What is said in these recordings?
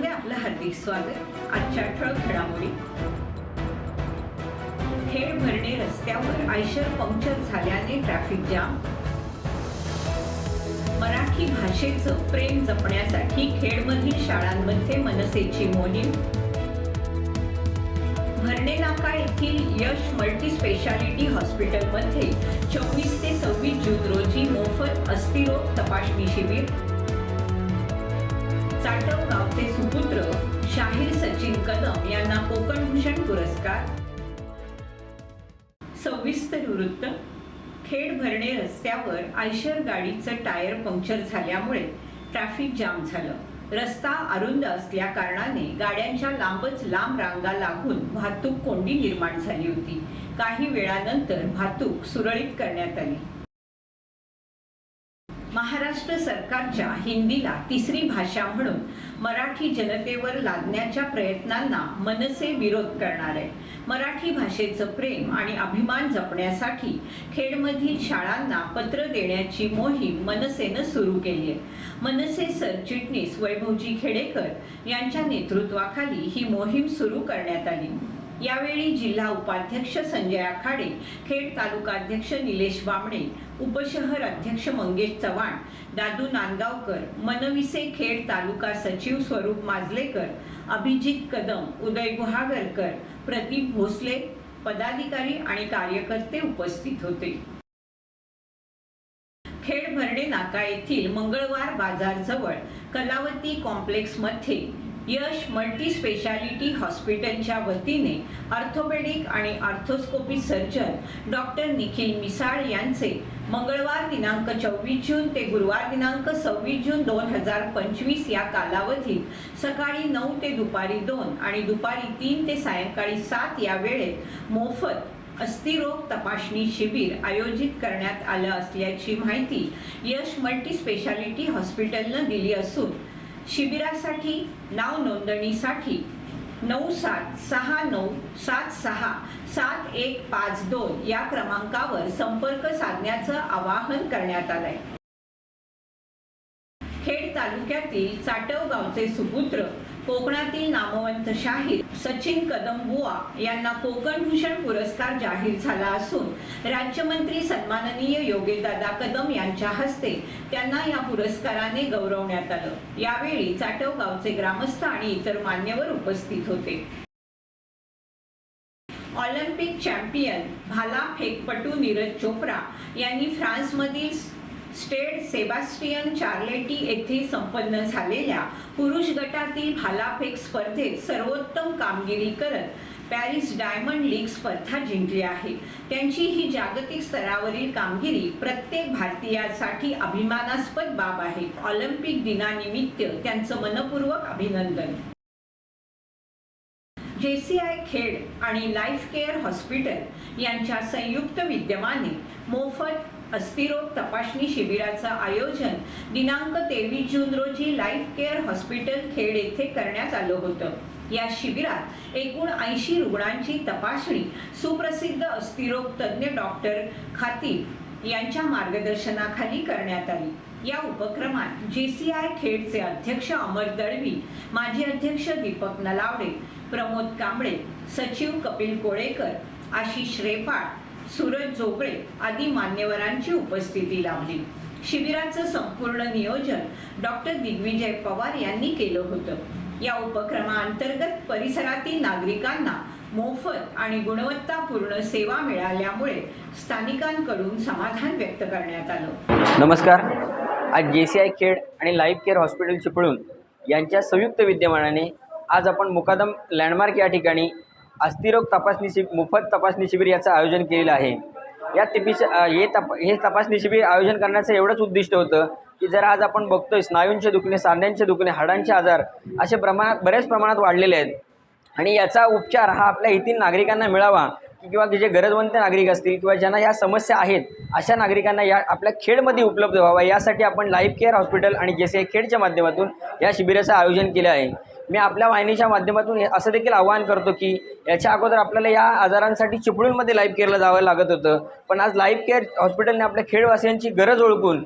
मध्ये आपलं हार्दिक स्वागत. आजच्या ठळक घडामोडी. खेड भरणे रस्त्यावर आयशर पंक्चर झाल्याने ट्रॅफिक जाम मराठी भाषेचं प्रेम जपण्यासाठी खेडमधील शाळांमध्ये मनसेची मोहीम. भरणे नाका येथील यश मल्टी स्पेशालिटी हॉस्पिटलमध्ये चोवीस ते सव्वीस जून रोजी मोफत अस्थिरोग तपासणी शिबिर. चाटव गावचे सुपुत्र शाहीर सचिन कदम यांना कोकणभूषण पुरस्कार. सविस्तर वृत्त खेड भरणे रस्त्यावर आयशर गाडीचं टायर पंक्चर झाल्यामुळे ट्रॅफिक जाम झालं. रस्ता अरुंद असल्या कारणाने गाड्यांच्या लांबच लांब रांगा लागून वाहतूक कोंडी निर्माण झाली होती. काही वेळानंतर वाहतूक सुरळीत करण्यात आली. महाराष्ट्र सरकारच्या हिंदीला तिसरी भाषा म्हणून मराठी जनतेवर लादण्याच्या प्रयत्नांना मनसे विरोध करणार आहे मराठी भाषेचं प्रेम आणि अभिमान जपण्यासाठी खेडमधील शाळांना पत्र देण्याची मोहीम मनसेनं सुरू केली आहे. मनसे सरचिटणीस वैभवजी खेडेकर यांच्या नेतृत्वाखाली ही मोहीम सुरू करण्यात आली. यावेळी जिल्हा उपाध्यक्ष संजय आखाडे खेड तालुकाध्यक्ष निलेश बामणे उपशहर अध्यक्ष मंगेश चव्हाण दादू नांदगावकर मनविसे खेड तालुका सचिव स्वरूप माजलेकर अभिजित कदम उदय गुहागरकर प्रदीप भोसले पदाधिकारी आणि कार्यकर्ते उपस्थित होते. खेड भरणे नाका येथील मंगळवार बाजारजवळ कलावती कॉम्प्लेक्समध्ये यश मल्टी स्पेशालिटी हॉस्पिटलच्या वतीने ऑर्थोपेडिक आणि arthroscopy surgeon doctor Nikhil Misal यांचे मंगळवार दिनांक चोवीस जून ते गुरुवार दिनांक सव्वीस जून दोन हजार पंचवीस या कालावधीत सकाळी नऊ ते दुपारी दोन आणि दुपारी तीन ते सायंकाळी सात या वेळेत मोफत अस्थिरोग तपासणी शिबिर आयोजित करण्यात आलं असल्याची माहिती यश मल्टी स्पेशालिटी हॉस्पिटलनं दिली असून शिबिरासाठी नाव नोंदणीसाठी नऊ सात सहा नऊ सात सहा सात एक पाच दोन या क्रमांकावर संपर्क साधण्याचं आवाहन करण्यात आलंय. खेड तालुक्यातील चाटव गावचे सुपुत्र कोकणातील नामवंत शाहीर सचिन कदम बुवा यांना कोकणभूषण पुरस्कार जाहीर झाला असून राज्यमंत्री सन्माननीय योगेशदादा कदम यांच्या हस्ते त्यांना या पुरस्काराने गौरवण्यात आलं. यावेळी चाटव गावचे ग्रामस्थ आणि इतर मान्यवर उपस्थित होते. ऑलिम्पिक चॅम्पियन भाला फेकपटू नीरज चोप्रा यांनी फ्रान्समधील स्टेड सेबास्टियन चार्लेटी येथे संपन्न झालेल्या पुरुष गटातील भालाफेक स्पर्धेत सर्वोत्तम कामगिरी करत पॅरिस डायमंड लीग स्पर्धा जिंकली आहे. त्यांची ही जागतिक स्तरावरील कामगिरी प्रत्येक भारतीयासाठी अभिमानास्पद बाब आहे. ऑलिम्पिक दिनानिमित्त त्यांचं मनपूर्वक अभिनंदन. जेसीआय खेड आणि लाईफ केअर हॉस्पिटल यांच्या संयुक्त विद्यमाने मोफत अस्थिरोग तपासणी शिबिराचं आयोजन दिनांक तेवीस जून रोजी लाईफ केअर हॉस्पिटल खेड येथे करण्यात आलं होतं. या शिबिरात एकूण ऐंशी रुग्णांची तपासणी सुप्रसिद्ध अस्थिरोग तज्ज्ञ डॉक्टर खातीब यांच्या मार्गदर्शनाखाली करण्यात आली. या उपक्रमात जी सी आय खेडचे अध्यक्ष अमर दळवी माजी अध्यक्ष दीपक नलावडे प्रमोद कांबळे सचिव कपिल कोळेकर आशिष रेपाळ सूरज झोपळे आदी मान्यवरांची उपस्थिती लाभली. शिबिराचं संपूर्ण नियोजन डॉक्टर दिग्विजय पवार यांनी केलं होतं. या उपक्रमाअंतर्गत परिसरातील नागरिकांना मोफत आणि गुणवत्तापूर्ण सेवा मिळाल्यामुळे स्थानिकांकडून समाधान व्यक्त करण्यात आलं. नमस्कार. आज जे सी आय खेड आणि लाईफ केअर हॉस्पिटल चिपळूण यांच्या संयुक्त विद्यमानाने आज आपण मुकादम लँडमार्क या ठिकाणी अस्थिरोग तपासणी शिब मोफत तपासणी शिबिर याचं आयोजन केलेलं आहे. या तिपिस हे तप हे तपासणी शिबिर आयोजन करण्याचं एवढंच उद्दिष्ट होतं की जर आज आपण बघतोय स्नायूंचे दुखणे सांध्यांचे दुखणे हाडांचे आजार असे प्रमाणात बऱ्याच प्रमाणात वाढलेले आहेत. आणि याचा उपचार हा आपल्या येथील नागरिकांना मिळावा किंवा जे गरजवंत नागरिक असतील किंवा ज्यांना या समस्या आहेत अशा नागरिकांना या आपल्या खेडमध्ये उपलब्ध व्हावा यासाठी आपण लाईफ केअर हॉस्पिटल आणि जे सी आय खेडच्या माध्यमातून या शिबिराचं आयोजन केलं आहे. मी आपल्या वाहिनीच्या माध्यमातून हे असं देखील आवाहन करतो की याच्या अगोदर आपल्याला या आजारांसाठी चिपळूणमध्ये लाईफ केअरला जावं लागत होतं. पण आज लाईफ केअर हॉस्पिटलने आपल्या खेडवासियांची गरज ओळखून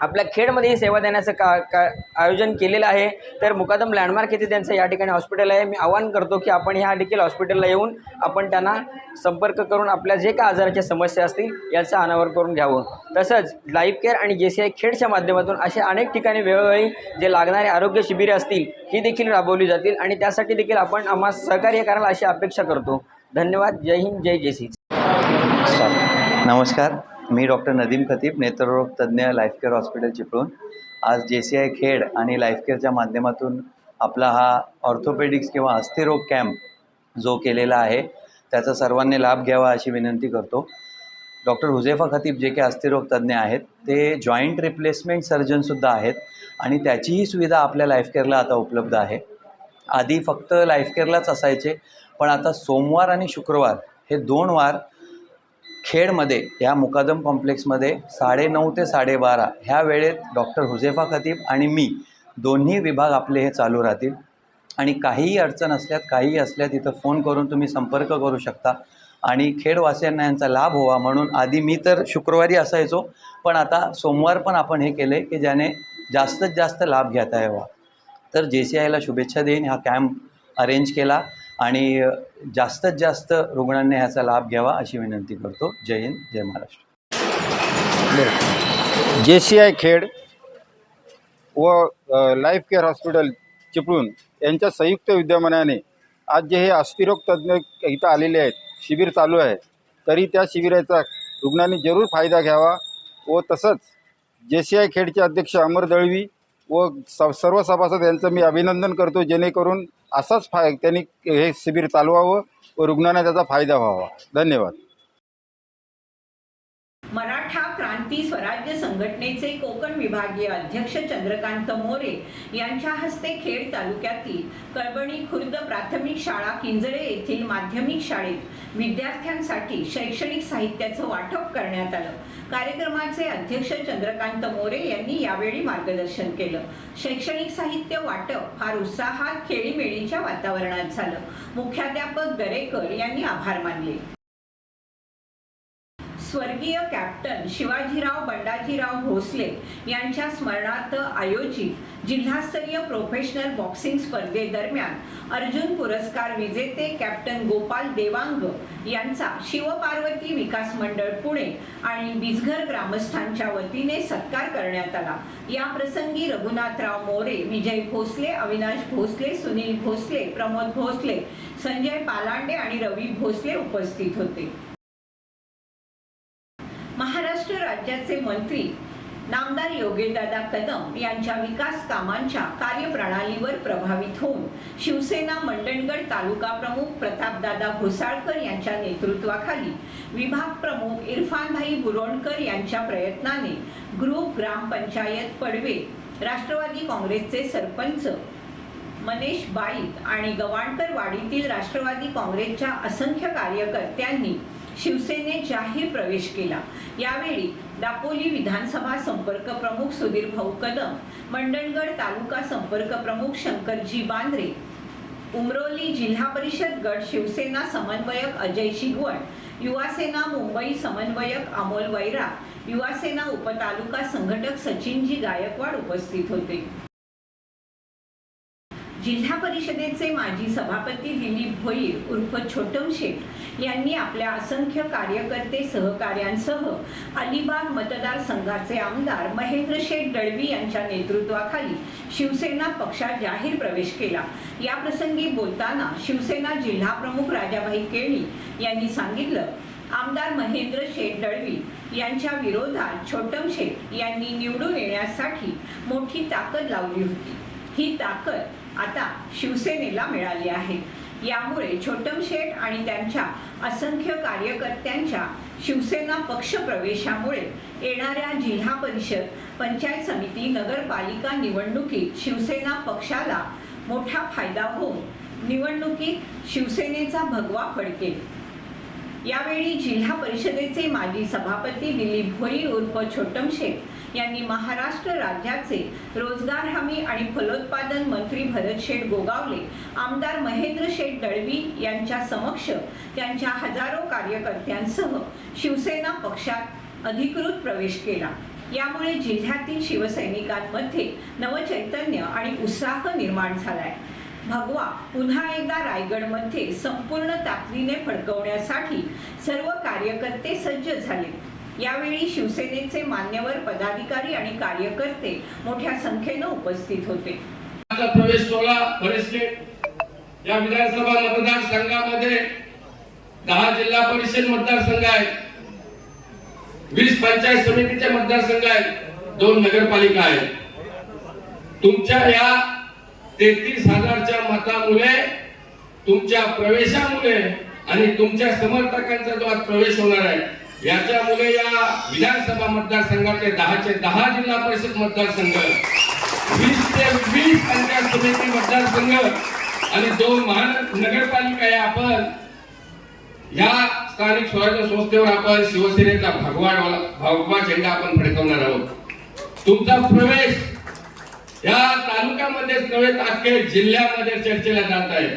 आपल्या खेडमध्ये ही सेवा देण्याचं का का आयोजन केलेलं आहे. तर मुकादम लँडमार्क येथे त्यांचं या ठिकाणी हॉस्पिटल आहे. मी आवाहन करतो की आपण ह्या देखील हॉस्पिटलला येऊन आपण त्यांना संपर्क करून आपल्या जे काय आजाराच्या समस्या असतील याचा अनावर करून घ्यावं. तसंच लाईफ केअर आणि जे सी आय खेडच्या माध्यमातून असे अनेक ठिकाणी वेळोवेळी जे लागणारे आरोग्य शिबिरे असतील ही देखील राबवली जातील आणि त्यासाठी देखील आपण आम्हाला सहकार्य करायला अशी अपेक्षा करतो. धन्यवाद. जय हिंद. जय जेसी नमस्कार. मी डॉक्टर नदीम खतीब नेत्ररोग तज्ज्ञ लाईफ केअर हॉस्पिटल चिपळूण. आज जे सी आय खेड आणि लाईफ केअरच्या माध्यमातून आपला हा ऑर्थोपेडिक्स किंवा अस्थिरोग कॅम्प जो केलेला आहे त्याचा सर्वांनी लाभ घ्यावा अशी विनंती करतो. डॉक्टर हुजेफा खतीब जे काही अस्थिरोग तज्ज्ञ आहेत ते जॉईंट रिप्लेसमेंट सर्जनसुद्धा आहेत आणि त्याचीही सुविधा आपल्या लाईफ केअरला आता उपलब्ध आहे. आधी फक्त लाईफ केअरलाच असायचे पण आता सोमवार आणि शुक्रवार हे दोन वार खेडमध्ये या मुकादम कॉम्प्लेक्समध्ये साडेनऊ ते साडेबारा ह्या वेळेत डॉक्टर हुजेफा खतीब आणि मी दोन्ही विभाग आपले हे चालू राहतील. आणि काहीही अडचण असल्यात काहीही असल्या तिथं फोन करून तुम्ही संपर्क करू शकता. आणि खेडवासियांना यांचा लाभ व्हावा म्हणून आधी मी तर शुक्रवारी असायचो पण आता सोमवार पण आपण हे केले की ज्याने जास्तीत जास्त लाभ घेता यावा. तर जे सी आयला शुभेच्छा देईन हा कॅम्प अरेंज केला. आणि जास्तीत जास्त रुग्णांनी ह्याचा लाभ घ्यावा अशी विनंती करतो. जय हिंद जय महाराष्ट्र. जे सी आय खेड व लाईफ केअर हॉस्पिटल चिपळूण यांच्या संयुक्त विद्यमानाने आज जे हे अस्थिरोग तज्ज्ञ इथं आलेले आहेत शिबिर चालू आहे तरी त्या शिबिराचा रुग्णांनी जरूर फायदा घ्यावा व तसंच जे सी आय खेडचे अध्यक्ष अमर दळवी व स सर्व सभासद यांचं मी अभिनंदन करतो जेणेकरून असाच फाय त्यांनी हे शिबिर चालवावं व रुग्णांना त्याचा फायदा व्हावा. धन्यवाद. मराठा स्वराज्य संघटनेचे कोकण विभागीय अध्यक्ष चंद्रकांत मोरे यांच्या हस्ते खेड तालुक्यातील कळबणी खुर्द प्राथमिक शाळा किंजळे येथील माध्यमिक शाळेत विद्यार्थ्यांसाठी शैक्षणिक साहित्याचं वाटप करण्यात आलं. कार्यक्रमाचे अध्यक्ष चंद्रकांत मोरे यांनी यावेळी मार्गदर्शन केलं. शैक्षणिक साहित्य वाटप फार उत्साहात खेळीमेळीच्या वातावरणात झालं. मुख्याध्यापक दरेकर यांनी आभार मानले. स्वर्गीय कॅप्टन शिवाजीराव बंडाजीराव भोसले यांच्या स्मरणार्थ आयोजित जिल्हास्तरीय प्रोफेशनल बॉक्सिंग स्पर्धेदरम्यान अर्जुन पुरस्कार विजेते कॅप्टन गोपाल देवांग यांचा शिवपार्वती विकास मंडळ पुणे आणि बिजघर ग्रामस्थांच्या वतीने सत्कार करण्यात आला. या प्रसंगी रघुनाथराव मोरे विजय भोसले अविनाश भोसले सुनील भोसले प्रमोद भोसले संजय पालांडे आणि रवी भोसले उपस्थित होते महाराष्ट्र राज्याचे मंत्री नामदार योगेशदादा कदम यांच्या विकास कामांच्या कार्यप्रणालीवर प्रभावित होऊन शिवसेना मंडणगड तालुका प्रमुख प्रतापदादा घोसाळकर यांच्या नेतृत्वाखाली विभाग प्रमुख इरफानभाई बुरोणकर यांच्या प्रयत्नाने ग्रुप ग्रामपंचायत पडवे राष्ट्रवादी काँग्रेसचे सरपंच मनेश बाईक आणि गवाणकर वाडीतील राष्ट्रवादी काँग्रेसच्या असंख्य कार्यकर्त्यांनी शिवसेनेत जाहीर प्रवेश केला. यावेळी दापोली विधानसभा संपर्क प्रमुख सुधीर भाऊ कदम मंडणगड तालुका संपर्क प्रमुख शंकरजी बांद्रे उमरोली जिल्हा परिषद गट शिवसेना समन्वयक अजय शिगवण युवासेना मुंबई समन्वयक अमोल वैरा युवासेना उपतालुका संघटक सचिनजी गायकवाड उपस्थित होते. जिल्हा परिषदेचे माजी सभापती दिलीप भोईर उर्फ छोटम शेठ यांनी आपल्या असंख्य कार्यकर्ते सहकाऱ्यांसह अलिबाग मतदारसंघाचे आमदार महेंद्र शेठ दळवी यांच्या नेतृत्वाखाली शिवसेना पक्षात जाहीर प्रवेश केला. या प्रसंगी बोलताना शिवसेना जिल्हा प्रमुख राजाभाई केळी यांनी सांगितलं आमदार महेंद्र शेठ दळवी यांच्या विरोधात छोटम शेठ यांनी निवडून येण्यासाठी मोठी ताकद लावली होती. ही ताकद आता शिवसेनेला मिळाली आहे. यामुळे छोटम शेठ आणि त्यांच्या असंख्य कार्यकर्त्यांच्या शिवसेना पक्ष प्रवेशामुळे येणाऱ्या जिल्हा परिषद पंचायत समिती नगरपालिका निवडणुकीत शिवसेना पक्षाला मोठा फायदा होऊन निवडणुकीत शिवसेनेचा भगवा फडकेल. यावेळी जिल्हा परिषदेचे माजी सभापती दिलीप भोई उर्फ छोटम शेठ यांनी महाराष्ट्र राज्याचे रोजगार हमी आणि फलोत्पादन मंत्री भरत शेठ गोगावले आमदार महेंद्र शेठ दळवी यांच्या समक्ष त्यांच्या हजारो कार्यकर्त्यांसह शिवसेना पक्षात अधिकृत प्रवेश केला. यामुळे जिल्ह्यातील शिवसैनिकांमध्ये नवचैतन्य आणि उत्साह निर्माण झालाय. भगवा पुन्हा एकदा रायगडमध्ये संपूर्ण ताकदीने फडकवण्यासाठी सर्व कार्यकर्ते सज्ज झाले. यावेळी शिवसेनेचे मान्यवर पदाधिकारी आणि कार्यकर्ते मोठ्या संख्येनं उपस्थित होते. प्रवेश सोहळा या विधानसभा मतदारसंघामध्ये दहा जिल्हा परिषद मतदारसंघ आहेत. वीस पंचायत समितीचे मतदारसंघ आहेत. दोन नगरपालिका आहेत. तुमच्या या तेहतीस हजारच्या मतामुळे तुमच्या प्रवेशामुळे आणि तुमच्या समर्थकांचा जो आज प्रवेश होणार आहे याच्यामुळे या विधानसभा मतदारसंघाचे दहाचे दहा जिल्हा परिषद मतदारसंघ वीस ते वीस पंचायत समिती मतदारसंघ आणि दोन महानगरपालिका या आपण या स्थानिक स्वराज्य संस्थेवर आपण शिवसेनेचा भगवा भगवा झेंडा आपण फडकवणार आहोत. तुमचा प्रवेश या तालुक्यामध्येच नव्हे तर अख्खे जिल्ह्यामध्ये चर्चेला जात आहे.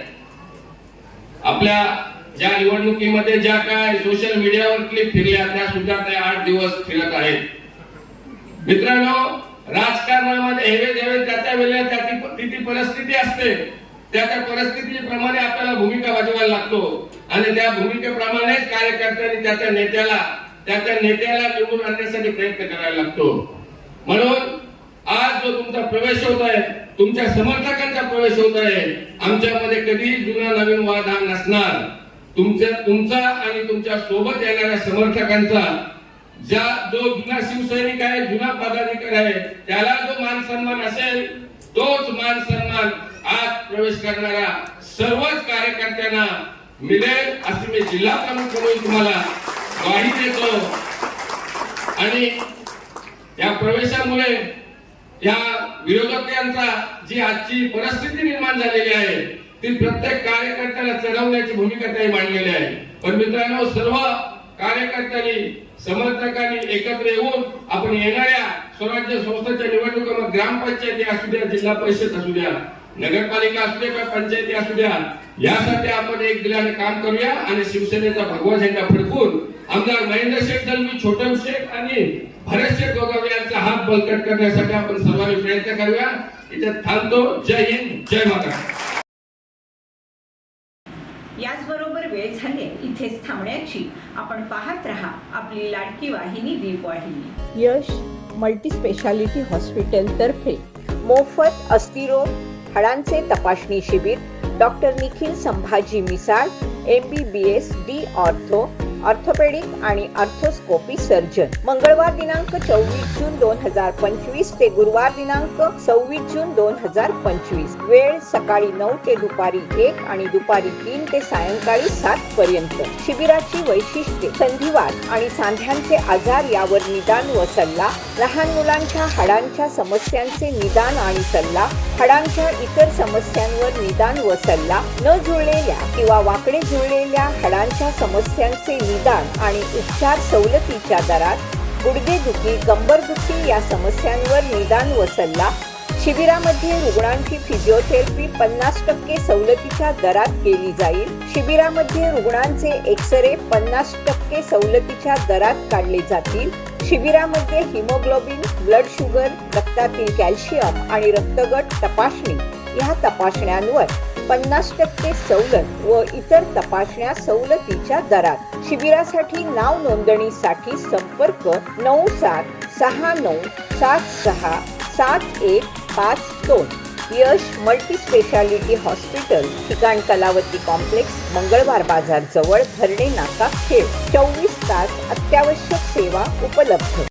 आपल्या ज्या निवडणुकीमध्ये ज्या काय सोशल मीडियावर क्लिप फिरल्या त्या सुद्धा त्या आठ दिवस फिरत आहेत. मित्रांनो राजकारणामध्ये हेवे देवे त्या त्या वेळेला त्या ती- परिस्थिती असते. त्या त्या परिस्थितीप्रमाणे आपल्याला भूमिका बजावायला लागतो. आणि त्या भूमिकेप्रमाणेच कार्यकर्त्यांनी त्या त्या नेत्याला त्या त्या नेत्याला निवडून आणण्यासाठी प्रयत्न करायला लागतो. म्हणून आज जो तुमचा प्रवेश होत आहे तुमच्या समर्थकांचा प्रवेश होत आहे आमच्यामध्ये कधी जुना नवीन वाद हा नसणार. तुमच्या तुमचा आणि तुमच्यासोबत येणाऱ्या समर्थकांचा ज्या जो जुना शिवसैनिक आहे जुना पदाधिकारी आहे त्याला जो मान सन्मान असेल तोच मान सन्मान आज प्रवेश करणाऱ्या सर्वच कार्यकर्त्यांना मिळेल अशी मी जिल्हा प्रमुख म्हणून तुम्हाला ग्वाही देतो. आणि या प्रवेशामुळे या विरोधकांचा जी आजची परिस्थिती निर्माण झालेली आहे ती प्रत्येक कार्यकर्त्याला चढवण्याची भूमिका त्यांनी मांडलेली आहे. पण मित्रांनो सर्व कार्यकर्त्यांनी समर्थकांनी एकत्र येऊन आपण येणाऱ्या स्वराज्य संस्थेच्या निवडणुका मग ग्रामपंचायती असू द्या जिल्हा परिषद असू द्या नगरपालिका असू द्या किंवा पंचायती असू द्या यासाठी आपण एक दिल्याने काम करूया आणि शिवसेनेचा भगवा झेंडा फडकून आमदार महेंद्र शेख दलवी छोटम शेख आणि भरत शेख गोगावले यांचा हात बळकट करण्यासाठी आपण सर्वांनी प्रयत्न करूया. इथे थांबतो. जय हिंद. जय महाराष्ट्र वेळ झाले इथेच थांबण्याची. आपण पाहत रहा आपली लाडकी वाहिनी दीपवाहिनी यश मल्टीस्पेशालिटी हॉस्पिटल तर्फे मोफत अस्थिरोग हाडांचे तपासणी शिबिर doctor Nikhil Sambhaji Misal M B B S D ortho orthopaedic आणि ऑर्थोस्कोपी सर्जन. मंगळवार दिनांक चोवीस जून दोन हजार पंचवीस ते गुरुवार दिनांक सव्वीस जून दोन हजार पंचवीस. वेळ सकाळी नऊ ते दुपारी एक आणि दुपारी तीन ते सायंकाळी सात पर्यंत. शिबिराची वैशिष्ट्ये संधिवात आणि सांध्यांचे आजार यावर निदान व सल्ला लहान मुलांच्या हाडांच्या समस्यांचे निदान आणि सल्ला हाडांच्या इतर समस्यांवर निदान व सल्ला न जुळलेल्या किंवा वाकडे जुळलेल्या हाडांच्या समस्यांचे निदान आणि उपचार सवलतीच्या दरात गुडघेदुखी कंबरदुखी या समस्यांवर निदान व सल्ला. शिबिरामध्ये रुग्णांची फिजिओथेरपी पन्नास टक्के सवलतीच्या दरात केली जाईल. शिबिरामध्ये रुग्णांचे एक्सरे पन्नास टक्के सवलतीच्या दरात काढले जातील. शिबिरामध्ये हिमोग्लोबिन ब्लड शुगर रक्तातील कॅल्शियम आणि रक्तगट तपासणी. या तपासण्यांवर पन्नास टक्के सवलत व इतर तपासण्या सवलतीच्या दरात. शिबिरासाठी नाव नोंदणीसाठी संपर्क नऊ सात सहा नऊ सात सहा सात एक पाच दोन. यश मल्टी स्पेशालिटी हॉस्पिटल ठिकाण कलावती कॉम्प्लेक्स मंगळवार बाजार जवळ भरणे नाका खेळ. चोवीस तास अत्यावश्यक सेवा उपलब्ध.